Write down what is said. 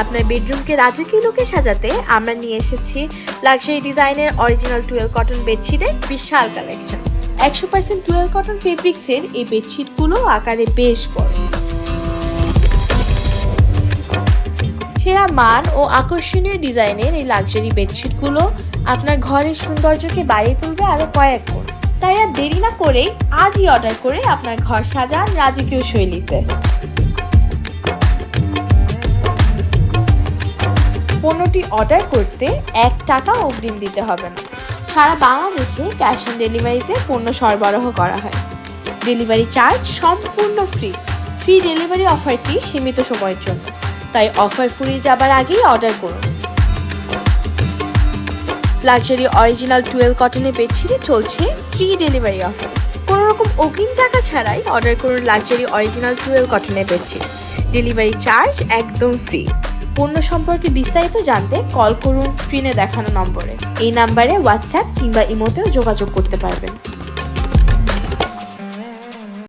আপনার বেডরুমকে রাজকীয় লোকে সাজাতে আমরা নিয়ে এসেছি লাক্সারি ডিজাইনের অরিজিনাল টুয়েলভ কটন বেডশিটের বিশাল কালেকশন একশো পার্সেন্ট টুয়েলভ কটন ফেব্রিক্সের এই বেডশিটগুলো আকারে বেশ বড়। সেরা মান ও আকর্ষণীয় ডিজাইনের এই লাক্সারি বেডশিটগুলো আপনার ঘরের সৌন্দর্যকে বাড়িয়ে তুলবে আরও কয়েক গুণ। তাই আর দেরি না করেই আজই অর্ডার করে আপনার ঘর সাজান রাজকীয় শৈলীতে। পণ্যটি অর্ডার করতে এক টাকা অগ্রিম দিতে হবে না। সারা বাংলাদেশে ক্যাশ অন ডেলিভারিতে পণ্য সরবরাহ করা হয়। ডেলিভারি চার্জ সম্পূর্ণ ফ্রি। ফ্রি ডেলিভারি অফারটি সীমিত সময়ের জন্য। তাই অফার ফুরিয়ে যাবার আগেই অর্ডার করুন। লাক্সারি অরিজিনাল টুয়েলভ কটনের বেডশিটে চলছে ফ্রি ডেলিভারি অফার। কোনো রকম অগ্রিম টাকা ছাড়াই অর্ডার করুন লাক্সারি অরিজিনাল টুয়েলভ কটনের বেডশিট। ডেলিভারি চার্জ একদম ফ্রি। পণ্য সম্পর্কে বিস্তারিত জানতে কল করুন স্ক্রিনে দেখানো নম্বরে। এই নাম্বারে হোয়াটসঅ্যাপ কিংবা ইমোতেও যোগাযোগ করতে পারবেন।